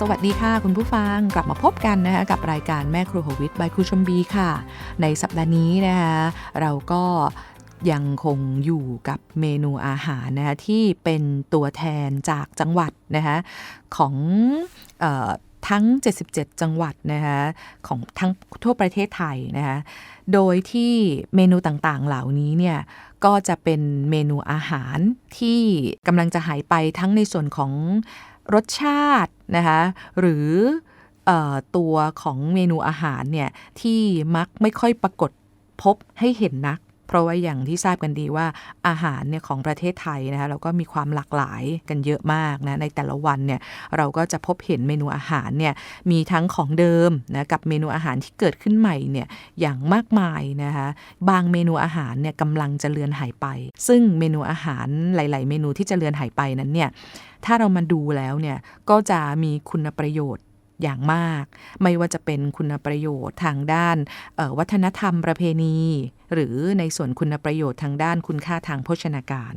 สวัสดีค่ะ คุณผู้ฟังกลับมาพบกันนะคะกับรายการแม่ครัวโฮวิทบายครูชมบีค่ะ ในสัปดาห์นี้นะคะเราก็ยังคงอยู่กับเมนูอาหารนะคะที่เป็นตัวแทนจากจังหวัดนะคะของออทั้ง 77 จังหวัดนะคะของทั้งทั่วประเทศไทยนะคะโดยที่เมนูต่างๆ เหล่านี้เนี่ยก็จะเป็นเมนูอาหารที่กำลังจะหายไปทั้งในส่วนของ รสชาตินะคะหรือออตัวของเมนูอาหารเนี่ยที่มักไม่ค่อยปรากฏพบให้เห็นนัก เพราะว่าอย่างที่ทราบกันดีว่าอาหารเนี่ยของประเทศไทยนะคะเราก็มีความหลากหลายกันเยอะมากนะในแต่ละวันเนี่ยเราก็จะพบเห็นเมนูอาหารเนี่ยมีทั้งของเดิมนะกับเมนูอาหารที่เกิดขึ้นใหม่เนี่ยอย่างมากมายนะคะบางเมนูอาหารเนี่ยกำลังจะเลือนหายไป ซึ่งเมนูอาหารหลาย ๆ เมนูที่จะเลือนหายไปนั้นเนี่ย ถ้าเรามาดูแล้วเนี่ยก็จะมีคุณประโยชน์อย่างมาก ไม่ว่าจะเป็นคุณประโยชน์ทางด้านวัฒนธรรมประเพณี หรือในส่วนคุณประโยชน์ทางด้านคุณค่าทางโภชนาการ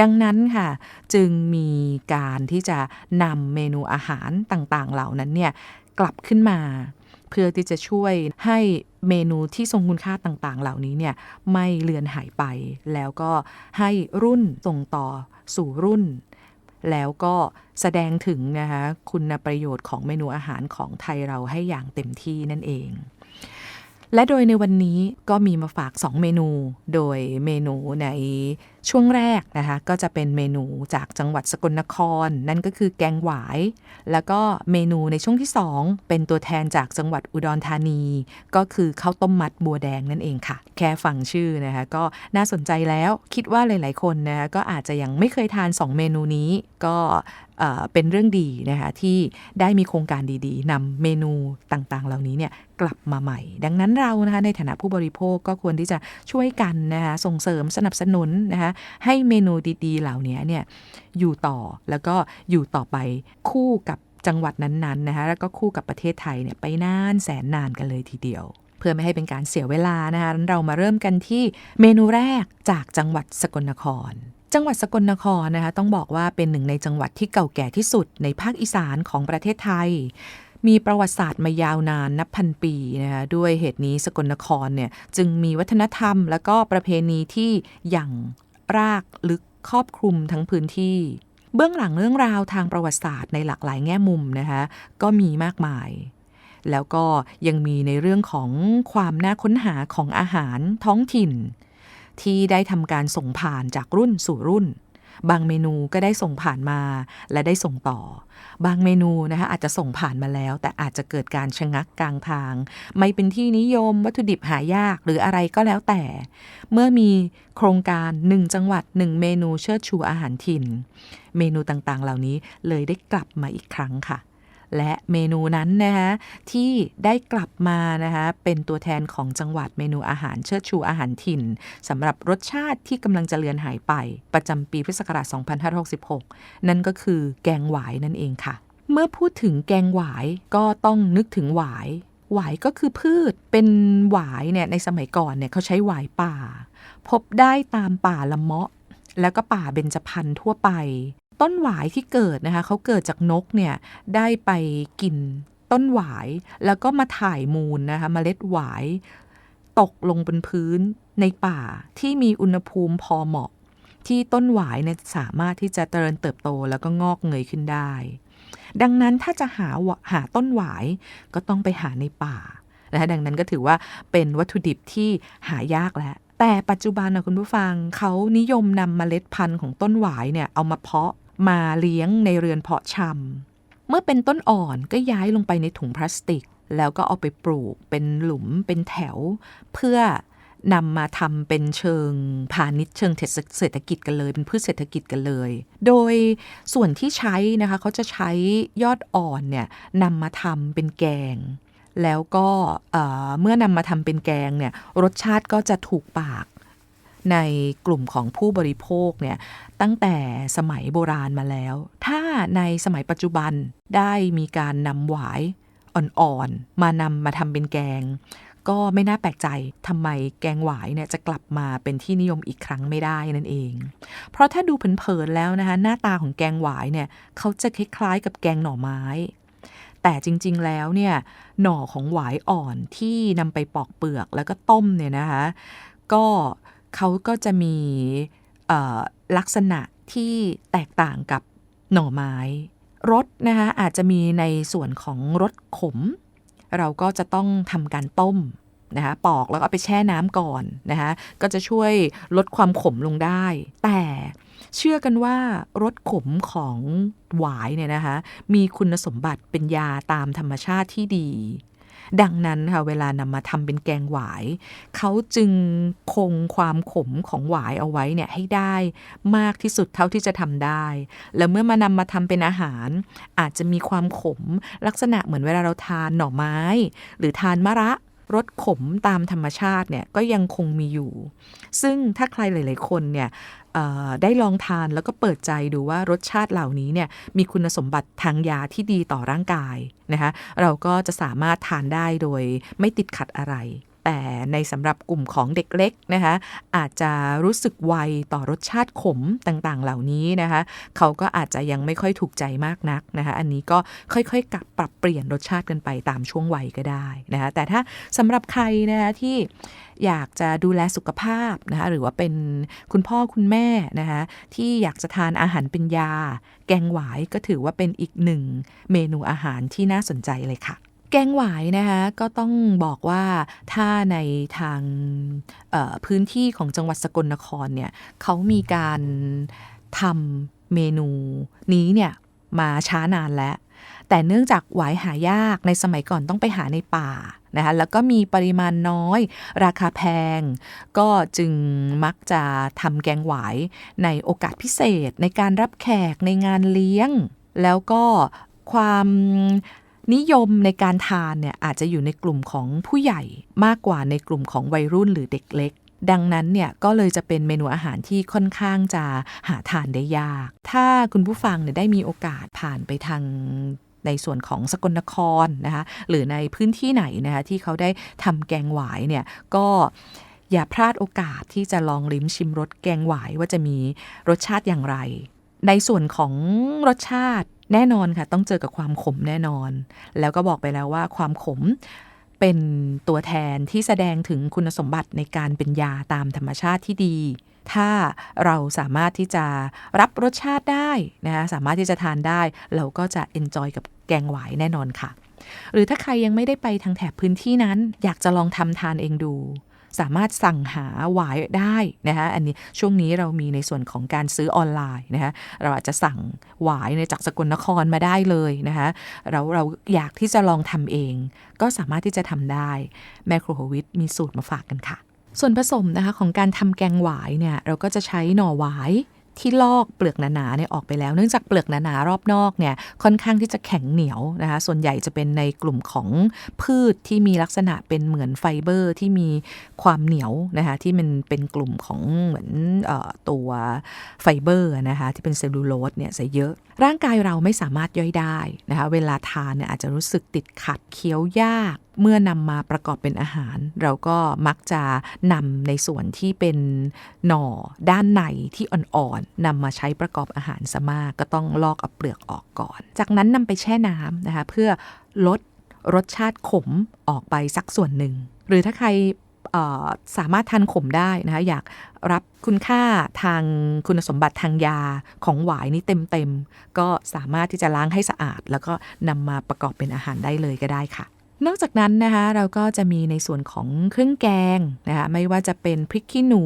ดังนั้นค่ะจึงมีการที่จะนำเมนูอาหารต่างๆ เหล่านั้นเนี่ยกลับขึ้นมา เพื่อที่จะช่วยให้เมนูที่ทรงคุณค่าต่างๆ เหล่านี้เนี่ยไม่เลือนหายไป แล้วก็ให้รุ่นส่งต่อสู่รุ่น แล้วก็แสดงถึงนะคะคุณประโยชน์ของเมนูอาหารของไทยเราให้อย่างเต็มที่นั่นเอง และโดยในวันนี้ก็มีมาฝาก 2 เมนู โดยเมนูใน ช่วงแรกนะคะก็จะเป็นเมนูจากจังหวัดสกลนคร นั่นก็คือแกงหวาย แล้วก็เมนูในช่วงที่ 2 เป็นตัวแทนจากจังหวัดอุดรธานี ก็คือข้าวต้มมัดบัวแดงนั่นเองค่ะ แค่ฟังชื่อนะคะก็น่าสนใจแล้วคิดว่าหลาย ๆ คนนะคะก็อาจจะยังไม่เคยทาน 2 เมนูนี้ ก็ เป็นเรื่องดีนะคะที่ได้มีโครงการดีๆนำเมนูต่างๆ เหล่านี้เนี่ยกลับมาใหม่ ดังนั้นเรานะคะในฐานะผู้บริโภคก็ควรที่จะช่วยกันนะคะส่งเสริมสนับสนุนนะคะให้เมนูดีๆ เหล่านี้เนี่ยอยู่ต่อแล้วก็อยู่ต่อไปคู่กับจังหวัดนั้นๆนะคะแล้วก็คู่กับประเทศไทยเนี่ยไปนานแสนนานกันเลยทีเดียว เพื่อไม่ให้เป็นการเสียเวลานะคะเรามาเริ่มกันที่เมนูแรกจากจังหวัดสกลนคร จังหวัดสกลนครนะคะต้องบอกว่าเป็นหนึ่งในจังหวัดที่เก่าแก่ที่สุดในภาคอีสานของประเทศไทย มีประวัติศาสตร์มายาวนานนับพันปีนะคะด้วยเหตุนี้สกลนครเนี่ยจึงมีวัฒนธรรม และก็ประเพณีที่อย่างรากลึกครอบคลุมทั้งพื้นที่ เบื้องหลังเรื่องราวทางประวัติศาสตร์ในหลากหลายแง่มุมนะคะก็มีมากมาย แล้วก็ยังมีในเรื่องของความน่าค้นหาของอาหารท้องถิ่น ที่ได้ทำการส่งผ่านจากรุ่นสู่รุ่น บางเมนูก็ได้ส่งผ่านมาและได้ส่งต่อ บางเมนูนะคะอาจจะส่งผ่านมาแล้ว แต่อาจจะเกิดการชะงักกลางทาง ไม่เป็นที่นิยมวัตถุดิบหายากหรืออะไรก็แล้วแต่ เมื่อมีโครงการ1จังหวัด1เมนูเชิดชูอาหารถิ่น เมนูต่างๆ เหล่านี้เลยได้กลับมาอีกครั้งค่ะ และเมนูนั้นนะคะที่ได้กลับมานะคะเป็นตัวแทนของจังหวัดเมนูอาหารเชิดชูอาหารถิ่นสำหรับรสชาติที่กำลังจะเลือนหายไป ประจำปีพุทธศักราช2566 นั่นก็คือแกงหวายนั่นเองค่ะ เมื่อพูดถึงแกงหวายก็ต้องนึกถึงหวายหวายก็คือพืชเป็นหวายเนี่ยในสมัยก่อนเนี่ยเขาใช้หวายป่า พบได้ตามป่าละเมาะ แล้วก็ป่าเบญจพรรณทั่วไป ต้นหวายที่เกิดนะคะเขาเกิดจากนกเนี่ยได้ไปกินต้นหวาย แล้วก็มาถ่ายมูลนะคะมเมล็ดหวาย ตกลงบนพื้นในป่าที่มีอุณหภูมิพอเหมาะ ที่ต้นหวายเนี่ยสามารถที่จะเจริญเติบโตแล้วก็งอกเงยขึ้นได้ ดังนั้นถ้าจะหาหาต้นหวายก็ต้องไปหาในป่านะคะดังนั้นก็ถือว่าเป็นวัตถุดิบที่หายากแล้วแต่ปัจจุบันนะคุณผู้ฟังเขานิยมนำเมล็ดพันธุ์ของต้นหวายเนี่ยเอามาเพาะ มาเลี้ยงในเรือนเพาะชำเมื่อเป็นต้นอ่อนก็ย้ายลงไปในถุงพลาสติก แล้วก็เอาไปปลูกเป็นหลุมเป็นแถว เพื่อนำมาทำเป็นเชิงพาณิชย์เชิงเศรษฐกิจกันเลย เป็นพืชเศรษฐกิจกันเลย โดยส่วนที่ใช้นะคะเขาจะใช้ยอดอ่อนเนี่ยนำมาทำเป็นแกง แล้วก็เมื่อนำมาทำเป็นแกงเนี่ยรสชาติก็จะถูกปาก ในกลุ่มของผู้บริโภคเนี่ยตั้งแต่สมัยโบราณมาแล้ว ถ้าในสมัยปัจจุบันได้มีการนำหวายอ่อนๆ มานำมาทำเป็นแกง ก็ไม่น่าแปลกใจทำไมแกงหวายเนี่ยจะกลับมาเป็นที่นิยมอีกครั้งไม่ได้นั่นเอง เพราะถ้าดูเผินๆแล้วนะคะหน้าตาของแกงหวายเนี่ยเขาจะคล้ายๆกับแกงหน่อไม้ แต่จริงๆแล้วเนี่ยหน่อของหวายอ่อนที่นำไปปอกเปลือกแล้วก็ต้มเนี่ยนะคะก็เเขาก็จะมีลักษณะที่แตกต่างกับหน่อไม้รสนะคะอาจจะมีในส่วนของรสขม เราก็จะต้องทำการต้มนะคะปอกแล้วก็ไปแช่น้ำก่อนนะคะก็จะช่วยลดความขมลงได้ แต่เชื่อกันว่ารสขมของหวายเนี่ยนะคะมีคุณสมบัติเป็นยาตามธรรมชาติที่ดี ดังนั้นค่ะเวลานำมาทำเป็นแกงหวาย เขาจึงคงความขมของหวายเอาไว้เนี่ยให้ได้มากที่สุดเท่าที่จะทำได้ แล้วเมื่อมานำมาทำเป็นอาหาร อาจจะมีความขมลักษณะเหมือนเวลาเราทานหน่อไม้ หรือทานมะระ รสขมตามธรรมชาติเนี่ยก็ยังคงมีอยู่ ซึ่งถ้าใครหลาย ๆ คนเนี่ยได้ลองทานแล้วก็เปิดใจดูว่ารสชาติเหล่านี้เนี่ยมีคุณสมบัติทางยาที่ดีต่อร่างกายนะคะเราก็จะสามารถทานได้โดยไม่ติดขัดอะไร แต่ในสำหรับกลุ่มของเด็กเล็กนะคะอาจจะรู้สึกไวต่อรสชาติขมต่างๆ เหล่านี้นะคะเขาก็อาจจะยังไม่ค่อยถูกใจมากนักนะคะอันนี้ก็ค่อยๆกับปรับเปลี่ยนรสชาติกันไปตามช่วงวัยก็ได้นะคะแต่ถ้าสำหรับใครนะคะที่อยากจะดูแลสุขภาพนะคะหรือว่าเป็นคุณพ่อคุณแม่นะคะที่อยากจะทานอาหารเป็นยา แกงหวายก็ถือว่าเป็นอีกหนึ่งเมนูอาหารที่น่าสนใจเลยค่ะ แกงหวายนะคะก็ต้องบอกว่าถ้าในทางพื้นที่ของจังหวัดสกลนครเนี่ยเขามีการทำเมนูนี้เนี่ยมาช้านานแล้ว แต่เนื่องจากหวายหายากในสมัยก่อนต้องไปหาในป่านะคะแล้วก็มีปริมาณน้อย ราคาแพง ก็จึงมักจะทำแกงหวายในโอกาสพิเศษในการรับแขกในงานเลี้ยง แล้วก็ความ นิยมในการทานเนี่ยอาจจะอยู่ในกลุ่มของผู้ใหญ่มากกว่าในกลุ่มของวัยรุ่นหรือเด็กเล็ก ดังนั้นเนี่ยก็เลยจะเป็นเมนูอาหารที่ค่อนข้างจะหาทานได้ยาก ถ้าคุณผู้ฟังเนี่ยได้มีโอกาสผ่านไปทางในส่วนของสกลนครนะคะหรือในพื้นที่ไหนนะคะที่เขาได้ทำแกงหวายเนี่ยก็อย่าพลาดโอกาสที่จะลองลิ้มชิมรสแกงหวายว่าจะมีรสชาติอย่างไร ในส่วนของรสชาติ แน่นอนค่ะ ต้องเจอกับความขมแน่นอน แล้วก็บอกไปแล้วว่าความขมเป็นตัวแทนที่แสดงถึงคุณสมบัติในการเป็นยาตามธรรมชาติที่ดี ถ้าเราสามารถที่จะรับรสชาติได้นะคะสามารถที่จะทานได้ เราก็จะเอนจอยกับแกงหวายแน่นอนค่ะ หรือถ้าใครยังไม่ได้ไปทางแถบพื้นที่นั้น อยากจะลองทำทานเองดู สามารถสั่งหาหวายได้นะคะอันนี้ช่วงนี้เรามีในส่วนของการซื้อออนไลน์นะคะเราอาจจะสั่งหวายในจากสกลนครมาได้เลยนะคะเราเราอยากที่จะลองทำเอง ก็สามารถที่จะทำได้แมคโครโฮวิตมีสูตรมาฝากกันค่ะ ส่วนผสมนะคะของการทำแกงหวายเนี่ยเราก็จะใช้หน่อหวาย ที่ลอกเปลือกหนาๆเนี่ยออกไปแล้ว เนื่องจากเปลือกหนาๆรอบนอกเนี่ยค่อนข้างที่จะแข็งเหนียวนะคะส่วนใหญ่จะเป็นในกลุ่มของพืชที่มีลักษณะเป็นเหมือนไฟเบอร์ที่มีความเหนียวนะคะที่มันเป็นกลุ่มของเหมือนอตัวไฟเบอร์นะคะที่เป็นเซลลูโลสเนี่ยจะเยอะ ร่างกายเราไม่สามารถย่อยได้นะคะเวลาทานเนี่ยอาจจะรู้สึกติดขัดเคี้ยวยาก เมื่อนำมาประกอบเป็นอาหาร เราก็มักจะนำในส่วนที่เป็นหน่อด้านในที่อ่อนๆนำมาใช้ประกอบอาหารซะมากก็ต้องลอกเอาเปลือกออกก่อน จากนั้นนำไปแช่น้ำนะคะเพื่อลดรสชาติขมออกไปสักส่วนหนึ่ง หรือถ้าใครสามารถทานขมได้นะคะอยากรับคุณค่าทางคุณสมบัติทางยาของหวายนี้เต็มๆ ก็สามารถที่จะล้างให้สะอาด แล้วก็นำมาประกอบเป็นอาหารได้เลยก็ได้ค่ะ นอกจากนั้นนะคะเราก็จะมีในส่วนของเครื่องแกงนะคะไม่ว่าจะเป็นพริกขี้หนู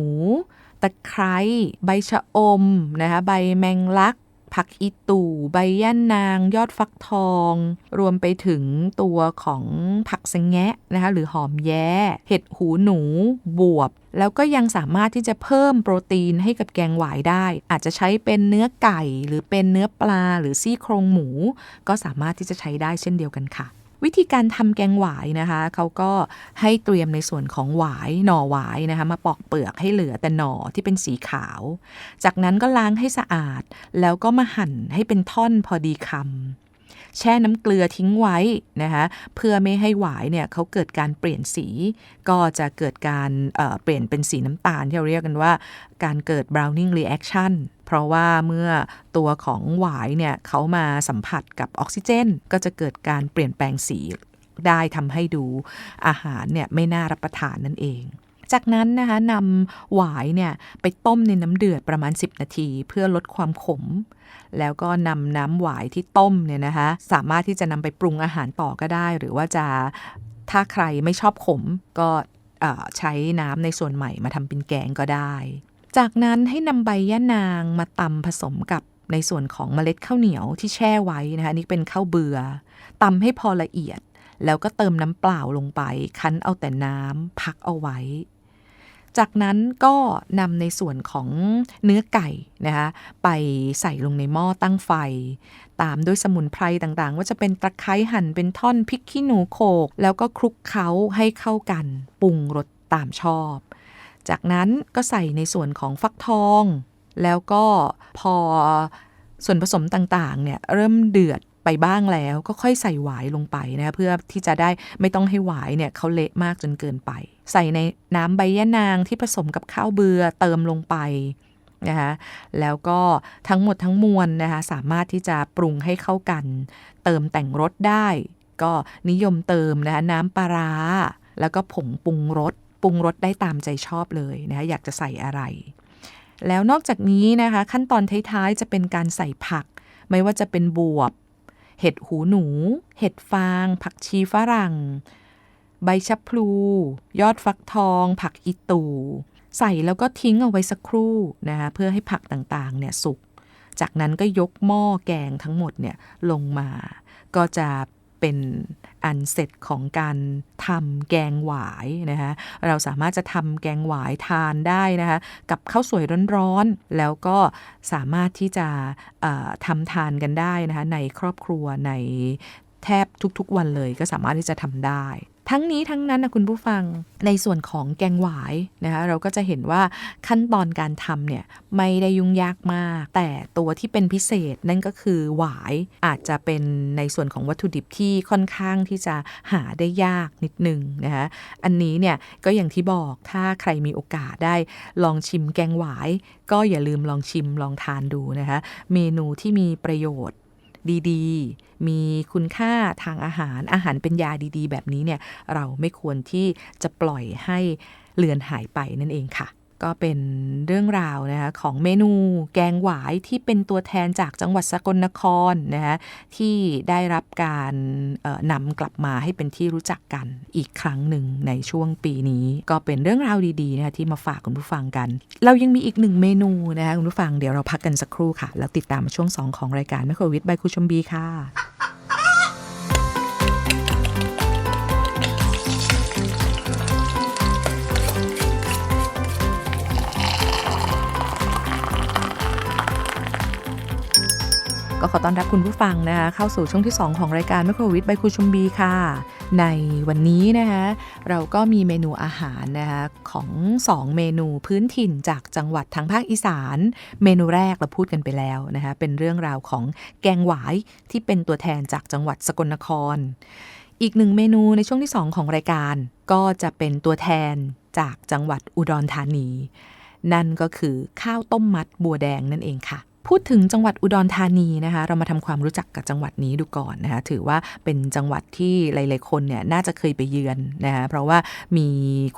ตะไคร้ใบชะอมนะคะใบแมงลัก ผักอีตู่ใบย่านาง ยอดฟักทอง รวมไปถึงตัวของผักสงแงะนะคะหรือหอมแย้ เห็ดหูหนูบวบ แล้วก็ยังสามารถที่จะเพิ่มโปรตีนให้กับแกงหวายได้ อาจจะใช้เป็นเนื้อไก่ หรือเป็นเนื้อปลาหรือซี่โครงหมู ก็สามารถที่จะใช้ได้เช่นเดียวกันค่ะ วิธีการทำแกงหวายนะคะเขาก็ให้เตรียมในส่วนของหวายหน่อหวายนะคะมาปอกเปลือกให้เหลือแต่หน่อที่เป็นสีขาว จากนั้นก็ล้างให้สะอาด แล้วก็มาหั่นให้เป็นท่อนพอดีคำ แช่น้ำเกลือทิ้งไว้นะคะเพื่อไม่ให้หวายเนี่ยเขาเกิดการเปลี่ยนสี ก็จะเกิดการเเปลี่ยนเป็นสีน้ำตาลที่เราเรียกกันว่า การเกิด browning reaction เพราะว่าเมื่อตัวของหวายเนี่ยเขามาสัมผัสกับออกซิเจน ก็จะเกิดการเปลี่ยนแปลงสีได้ทำให้ดูอาหารเนี่ยไม่น่ารับประทานนั่นเอง จากนั้นนะคะนำหวายเนี่ยไปต้มในน้ำเดือดประมาณ 10 นาที เพื่อลดความขม แล้วก็นำน้ำหวายที่ต้มเนี่ยนะคะสามารถที่จะนำไปปรุงอาหารต่อก็ได้ หรือว่าจะถ้าใครไม่ชอบขมก็ใช้น้ำในส่วนใหม่มาทำเป็นแกงก็ได้ จากนั้นให้นำใบย่านางมาตำผสมกับในส่วนของเมล็ดข้าวเหนียวที่แช่ไว้นะคะนี่เป็นข้าวเบือตำให้พอละเอียด แล้วก็เติมน้ำเปล่าลงไป คั้นเอาแต่น้ำพักเอาไว้ จากนั้นก็นำในส่วนของเนื้อไก่นะคะไปใส่ลงในหม้อตั้งไฟ ตามด้วยสมุนไพรต่างๆ ว่าจะเป็นตะไคร้หั่นเป็นท่อนพริกขี้หนูโขก แล้วก็คลุกเคล้าให้เข้ากัน ปรุงรสตามชอบ จากนั้นก็ใส่ในส่วนของฟักทอง แล้วก็พอส่วนผสมต่างๆเนี่ยเริ่มเดือด ไปบ้างแล้วก็ค่อยใส่หวายลงไปนะเพื่อที่จะได้ไม่ต้องให้หวายเนี่ยเขาเละมากจนเกินไป ใส่ในน้ำใบยะนางที่ผสมกับข้าวเบือเติมลงไปนะคะแล้วก็ทั้งหมดทั้งมวลนะคะสามารถที่จะปรุงให้เข้ากัน เติมแต่งรสได้ ก็นิยมเติมนะคะน้ำปลาร้า แล้วก็ผงปรุงรสปรุงรสได้ตามใจชอบเลยนะคะอยากจะใส่อะไร แล้วนอกจากนี้นะคะขั้นตอนท้ายๆจะเป็นการใส่ผัก ไม่ว่าจะเป็นบวบ เห็ดหูหนู เห็ดฟาง ผักชีฝรั่ง ใบชะพลู ยอดฟักทอง ผักอีตู ใส่แล้วก็ทิ้งเอาไว้สักครู่นะคะเพื่อให้ผักต่างๆเนี่ยสุก จากนั้นก็ยกหม้อแกงทั้งหมดเนี่ยลงมา ก็จะเป็น อันเสร็จของการทำแกงหวายนะคะเราสามารถจะทำแกงหวายทานได้นะคะกับข้าวสวยร้อนๆ แล้วก็สามารถที่จะทำทานกันได้นะคะในครอบครัวในแทบทุกๆวันเลยก็สามารถที่จะทำได้ ทั้งนี้ทั้งนั้นนะคุณผู้ฟังในส่วนของแกงหวายนะคะเราก็จะเห็นว่าขั้นตอนการทำเนี่ยไม่ได้ยุ่งยากมาก แต่ตัวที่เป็นพิเศษนั่นก็คือหวายอาจจะเป็นในส่วนของวัตถุดิบที่ค่อนข้างที่จะหาได้ยากนิดนึงนะคะอันนี้เนี่ยก็อย่างที่บอกถ้าใครมีโอกาสได้ลองชิมแกงหวาย ก็อย่าลืมลองชิมลองทานดูนะคะเมนูที่มีประโยชน์ ดีๆ มีคุณค่าทางอาหารอาหารเป็นยาดีๆ แบบนี้เนี่ยเราไม่ควรที่จะปล่อยให้เลือนหายไปนั่นเองค่ะ ก็เป็นเรื่องราวนะคะของเมนูแกงหวายที่เป็นตัวแทนจากจังหวัดสกลนครนะคะที่ได้รับการนำกลับมาให้เป็นที่รู้จักกันอีกครั้งหนึ่งในช่วงปีนี้ ก็เป็นเรื่องราวดีๆนะคะที่มาฝากคุณผู้ฟังกัน เรายังมีอีกหนึ่งเมนูนะคะคุณผู้ฟังเดี๋ยวเราพักกันสักครู่ค่ะ แล้วติดตามช่วง 2 ของรายการแมโครวิทย์บาคุชมบีค่ะ ก็ขอต้อนรับคุณผู้ฟังนะคะเข้าสู่ช่วงที่ 2 ของรายการแมโครวิทย์ใบครูชมบีค่ะ ในวันนี้นะคะเราก็มีเมนูอาหารนะคะของ 2 เมนูพื้นถิ่นจากจังหวัดทางภาคอีสาน เมนูแรกเราพูดกันไปแล้วนะคะเป็นเรื่องราวของแกงหวายที่เป็นตัวแทนจากจังหวัดสกลนคร อีกหนึ่งเมนูในช่วงที่ 2 ของรายการ ก็จะเป็นตัวแทนจากจังหวัดอุดรธานี นั่นก็คือข้าวต้มมัดบัวแดงนั่นเองค่ะ พูดถึงจังหวัดอุดรธานีนะคะ เรามาทำความรู้จักกับจังหวัดนี้ดูก่อนนะคะ ถือว่าเป็นจังหวัดที่หลาย ๆ คนเนี่ยน่าจะเคยไปเยือนนะคะเพราะว่ามี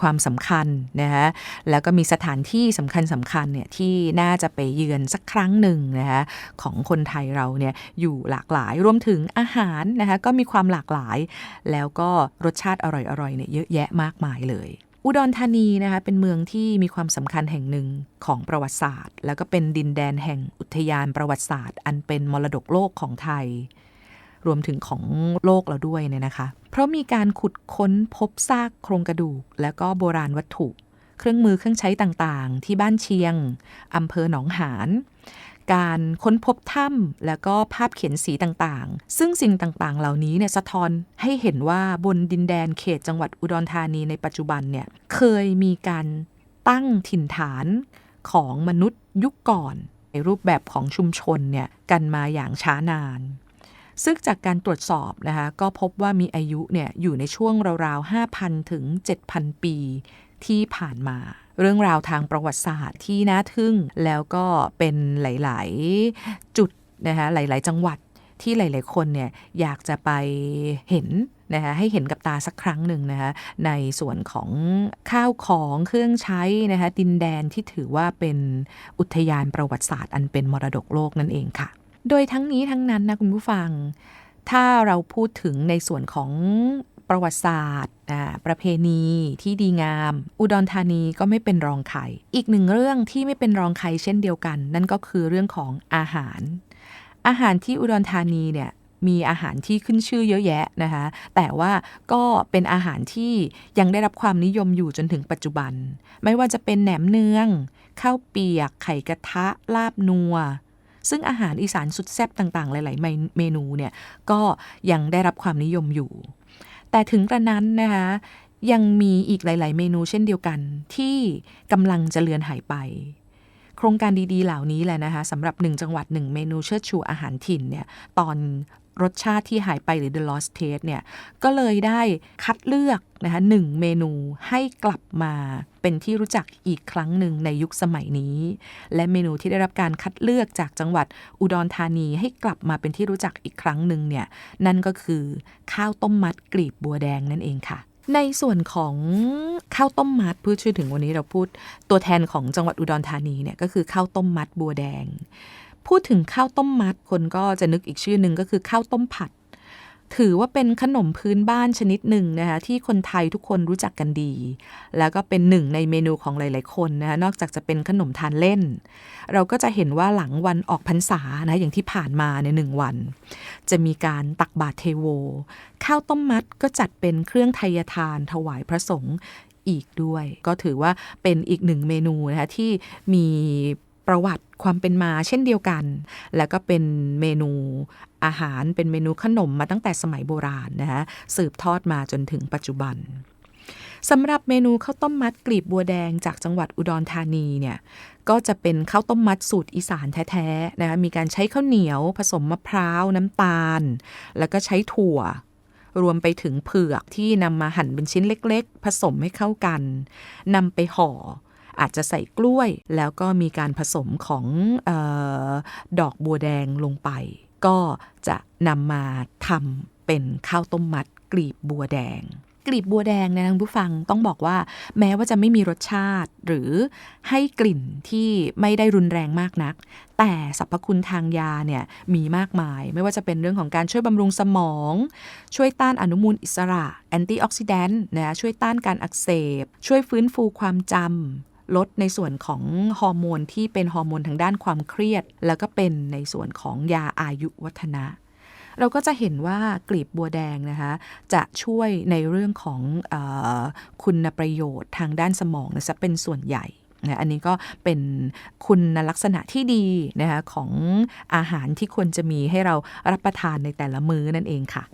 ความสำคัญนะคะแล้วก็มีสถานที่สำคัญสำคัญเนี่ยที่น่าจะไปเยือนสักครั้งหนึ่งนะคะของคนไทยเราเนี่ยอยู่หลากหลายรวมถึงอาหารนะคะก็มีความหลากหลาย แล้วก็รสชาติอร่อยๆเนี่ยเยอะแยะมากมายเลย อุดรธานีนะคะเป็นเมืองที่มีความสำคัญแห่งหนึ่งของประวัติศาสตร์ แล้วก็เป็นดินแดนแห่งอุทยานประวัติศาสตร์ อันเป็นมรดกโลกของไทย รวมถึงของโลกเราด้วยเนี่ยนะคะ เพราะมีการขุดค้นพบซากโครงกระดูก และก็โบราณวัตถุ เครื่องมือเครื่องใช้ต่างๆ ที่บ้านเชียงอำเภอหนองหาน การค้นพบถ้ำแล้วก็ภาพเขียนสีต่างๆ ซึ่งสิ่งต่างๆ เหล่านี้เนี่ยสะท้อนให้เห็นว่าบนดินแดนเขตจังหวัดอุดรธานีในปัจจุบันเนี่ยเคยมีการตั้งถิ่นฐานของมนุษย์ยุคก่อนในรูปแบบของชุมชนเนี่ยกันมาอย่างช้านาน ซึ่งจากการตรวจสอบนะคะก็พบว่ามีอายุเนี่ยอยู่ในช่วงราวๆ 5,000 ถึง 7,000 ปี ที่ผ่านมา เรื่องราวทางประวัติศาสตร์ที่น่าทึ่งแล้วก็เป็นหลาย ๆ จุดนะคะหลาย ๆ จังหวัดที่หลาย ๆ คนเนี่ยอยากจะไปเห็นนะคะให้เห็นกับตาสักครั้งหนึ่งนะคะในส่วนของข้าวของเครื่องใช้นะคะดินแดนที่ถือว่าเป็นอุทยานประวัติศาสตร์อันเป็นมรดกโลกนั่นเองค่ะ โดยทั้งนี้ทั้งนั้นนะคุณผู้ฟัง ถ้าเราพูดถึงในส่วนของ ประวัติศาสตร์ ประเพณีที่ดีงาม อุดรธานีก็ไม่เป็นรองใครอีกหนึ่งเรื่องที่ไม่เป็นรองใครเช่นเดียวกัน นั่นก็คือเรื่องของอาหาร อาหารที่อุดรธานีเนี่ยมีอาหารที่ขึ้นชื่อเยอะแยะนะคะแต่ว่าก็เป็นอาหารที่ยังได้รับความนิยมอยู่จนถึงปัจจุบัน ไม่ว่าจะเป็นแหนมเนืองข้าวเปียก ไข่กระทะ ลาบนัว ซึ่งอาหารอีสานสุดแซ่บต่างๆ หลาย ๆ เมนูเนี่ยก็ยังได้รับความนิยมอยู่ แต่ถึงกระนั้นนะคะยังมีอีกหลาย ๆ เมนูเช่นเดียวกัน ที่กำลังจะเลือนหายไป โครงการดี ๆ เหล่านี้แหละนะคะสำหรับหนึ่งจังหวัดหนึ่งเมนูเชิดชูอาหารถิ่นเนี่ยตอน รสชาติที่หายไปหรือ the lost taste เนี่ย ก็เลยได้คัดเลือกนะคะหนึ่งเมนูให้กลับมาเป็นที่รู้จักอีกครั้งหนึ่งในยุคสมัยนี้ และเมนูที่ได้รับการคัดเลือกจากจังหวัดอุดรธานีให้กลับมาเป็นที่รู้จักอีกครั้งหนึ่งเนี่ย นั่นก็คือข้าวต้มมัดกลีบบัวแดงนั่นเองค่ะในส่วนของข้าวต้มมัดพูดชื่อถึงวันนี้เราพูดตัวแทนของจังหวัดอุดรธานีเนี่ยก็คือข้าวต้มมัดบัวแดง พูดถึงข้าวต้มมัดคนก็จะนึกอีกชื่อหนึ่งก็คือข้าวต้มผัด ถือว่าเป็นขนมพื้นบ้านชนิดหนึ่งนะคะที่คนไทยทุกคนรู้จักกันดี แล้วก็เป็นหนึ่งในเมนูของหลาย ๆ คนนะคะนอกจากจะเป็นขนมทานเล่น เราก็จะเห็นว่าหลังวันออกพรรษานะอย่างที่ผ่านมาในหนึ่งวัน จะมีการตักบาตรเทโว ข้าวต้มมัดก็จัดเป็นเครื่องไทยทานถวายพระสงฆ์อีกด้วย ก็ถือว่าเป็นอีกหนึ่งเมนูนะคะที่มี ประวัติความเป็นมาเช่นเดียวกัน แล้วก็เป็นเมนูอาหารเป็นเมนูขนมมาตั้งแต่สมัยโบราณนะคะสืบทอดมาจนถึงปัจจุบันสำหรับเมนูข้าวต้มมัดกลีบบัวแดงจากจังหวัดอุดรธานีเนี่ยก็จะเป็นข้าวต้มมัดสูตรอีสานแท้ๆนะคะมีการใช้ข้าวเหนียว ผสมมะพร้าว น้ำตาล แล้วก็ใช้ถั่ว รวมไปถึงเผือกที่นำมาหั่นเป็นชิ้นเล็กๆ ผสมให้เข้ากันนำไปห่อ อาจจะใส่กล้วย แล้วก็มีการผสมของออดอกบัวแดงลงไป ก็จะนำมาทำเป็นข้าวต้มมัดกลีบบัวแดงกลีบบัวแดงนะท่านผู้ฟังต้องบอกว่า แม้ว่าจะไม่มีรสชาติ หรือให้กลิ่นที่ไม่ได้รุนแรงมากนัก แต่สรรพคุณทางยาเนี่ยมีมากมาย ไม่ว่าจะเป็นเรื่องของการช่วยบำรุงสมอง ช่วยต้านอนุมูลอิสระ แอนตี้ออกซิแดนต์นะช่วยต้านการอักเสบ ช่วยฟื้นฟูความจำ ลดในส่วนของฮอร์โมนที่เป็นฮอร์โมนทางด้านความเครียด แล้วก็เป็นในส่วนของยาอายุวัฒนะเราก็จะเห็นว่ากลีบบัวแดงนะคะจะช่วยในเรื่องของอคุณประโยชน์ทางด้านสมองจะเป็นส่วนใหญ่นะอันนี้ก็เป็นคุณลักษณะที่ดีนะคะของอาหารที่ควรจะมีให้เรารับประทานในแต่ละมื้อนั่นเองค่ะ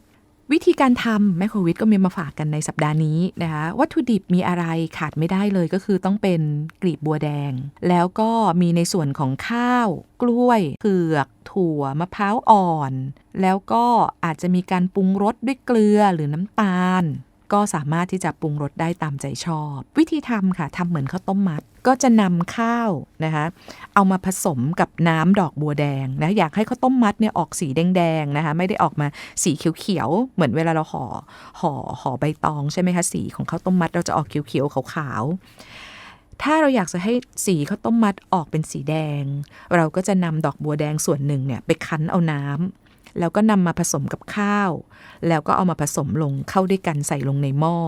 วิธีการทำแมคโครวิทก็มีมาฝากกันในสัปดาห์นี้นะคะวัตถุดิบมีอะไรขาดไม่ได้เลยก็คือต้องเป็นกลีบบัวแดง แล้วก็มีในส่วนของข้าว กล้วยเผือก ถั่วมะพร้าวอ่อน แล้วก็อาจจะมีการปรุงรสด้วยเกลือหรือน้ำตาล ก็สามารถที่จะปรุงรสได้ตามใจชอบ วิธีทำค่ะทำเหมือนข้าวต้มมัด ก็จะนำข้าวนะคะเอามาผสมกับน้ำดอกบัวแดงนะอยากให้ข้าวต้มมัดเนี่ยออกสีแดงๆนะคะไม่ได้ออกมาสีเขียวๆเหมือนเวลาเราห่อห่อห่อใบตองใช่ไหมคะสีของข้าวต้มมัดเราจะออกเขียวๆขาวๆถ้าเราอยากจะให้สีข้าวต้มมัดออกเป็นสีแดง เราก็จะนำดอกบัวแดงส่วนหนึ่งเนี่ยไปคั้นเอาน้ำ แล้วก็นำมาผสมกับข้าว แล้วก็เอามาผสมลงเข้าด้วยกันใส่ลงในหม้อ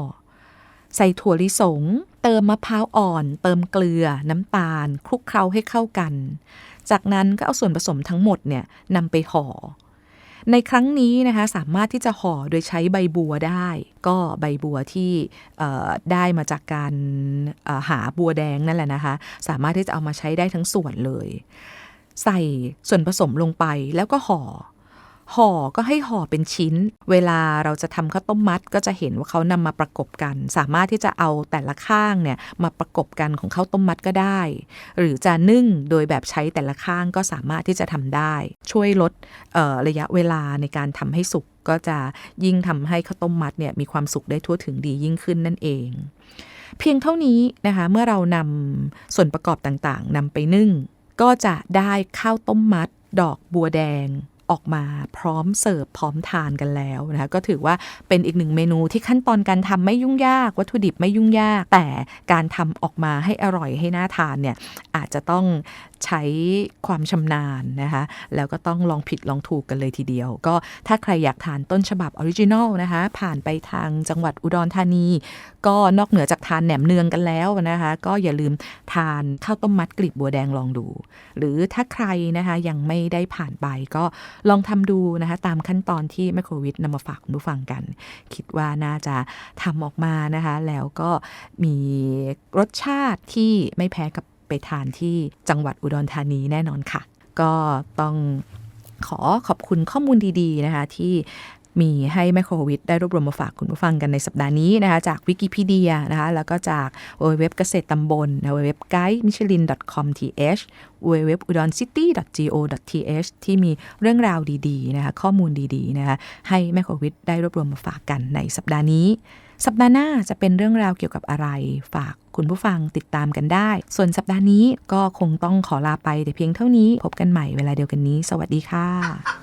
ใส่ถั่วลิสง เติมมะพร้าวอ่อน เติมเกลือ น้ำตาล คลุกเคล้าให้เข้ากัน จากนั้นก็เอาส่วนผสมทั้งหมดเนี่ยนำไปห่อ ในครั้งนี้นะคะสามารถที่จะห่อโดยใช้ใบบัวได้ ก็ใบบัวที่ได้มาจากการหาบัวแดงนั่นแหละนะคะ สามารถที่จะเอามาใช้ได้ทั้งส่วนเลย ใส่ส่วนผสมลงไปแล้วก็ห่อ ห่อก็ให้ห่อเป็นชิ้น เวลาเราจะทำข้าวต้มมัด ก็จะเห็นว่าเขานำมาประกบกัน สามารถที่จะเอาแต่ละข้างเนี่ยมาประกบกันของข้าวต้มมัดก็ได้ หรือจะนึ่งโดยแบบใช้แต่ละข้างก็สามารถที่จะทำได้ ช่วยลดระยะเวลาในการทำให้สุกก็จะยิ่งทำให้ข้าวต้มมัดเนี่ยมีความสุกได้ทั่วถึงดียิ่งขึ้นนั่นเอง เพียงเท่านี้นะคะเมื่อเรานำส่วนประกอบต่างๆนำไปนึ่ง ก็จะได้ข้าวต้มมัด ดอกบัวแดง ออกมาพร้อมเสิร์ฟพร้อมทานกันแล้วนะคะก็ถือว่าเป็นอีกหนึ่งเมนูที่ขั้นตอนการทำไม่ยุ่งยาก วัตถุดิบไม่ยุ่งยาก แต่การทำออกมาให้อร่อยให้น่าทานเนี่ยอาจจะต้อง ใช้ความชำนาญนะคะ แล้วก็ต้องลองผิดลองถูกกันเลยทีเดียว ก็ถ้าใครอยากทานต้นฉบับออริจินอลนะคะ ผ่านไปทางจังหวัดอุดรธานี ก็นอกเหนือจากทานแหนมเนืองกันแล้วนะคะ ก็อย่าลืมทานข้าวต้มมัดกลีบบัวแดงลองดู หรือถ้าใครนะคะยังไม่ได้ผ่านไปก็ลองทำดูนะคะ ตามขั้นตอนที่แมคโครวิทนำมาฝากคุณผู้ฟังกัน คิดว่าน่าจะทำออกมานะคะ แล้วก็มีรสชาติที่ไม่แพ้กับ ไปทานที่จังหวัดอุดรธานีแน่นอนค่ะ ก็ต้องขอขอบคุณข้อมูลดีๆนะคะที่มีให้แมคโครวิทได้รวบรวมมาฝากคุณผู้ฟังกันในสัปดาห์นี้นะคะจากวิกิพีเดียนะคะแล้วก็จากเว็บเกษตรตำบลนะเว็บไกด์มิชลิน .com th เว็บอุดร city go th ที่มีเรื่องราวดีๆนะคะข้อมูลดีๆนะคะให้แมคโครวิทได้รวบรวมมาฝากกันในสัปดาห์นี้ สัปดาห์หน้าจะเป็นเรื่องราวเกี่ยวกับอะไร ฝากคุณผู้ฟังติดตามกันได้ ส่วนสัปดาห์นี้ก็คงต้องขอลาไปแต่เพียงเท่านี้ พบกันใหม่เวลาเดียวกันนี้ สวัสดีค่ะ